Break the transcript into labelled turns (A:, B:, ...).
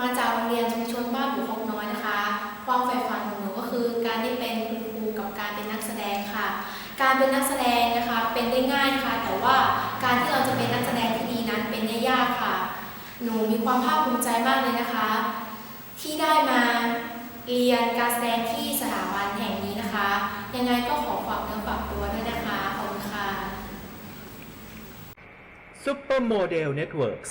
A: มาจากโรงเรียนชุมชนบ้านบุคกน้อยนะคะ ความใฝ่ฝันของหนูก็คือการได้เป็นคุณครูกับการเป็นนักแสดงค่ะ การเป็นนักแสดงนะคะเป็นได้ง่ายค่ะแต่ว่าการที่เราจะเป็นนักแสดงที่ดีนั้นเป็นได้ยากค่ะ หนูมีความภาคภูมิใจมากเลยนะคะ ที่ได้มาเรียนการแสดงที่สถาบันแห่งนี้นะคะ ยังไงก็ขอฝากเนื้อฝากตัวด้วยนะคะขอบคุณค่ะ
B: Supermodel Networks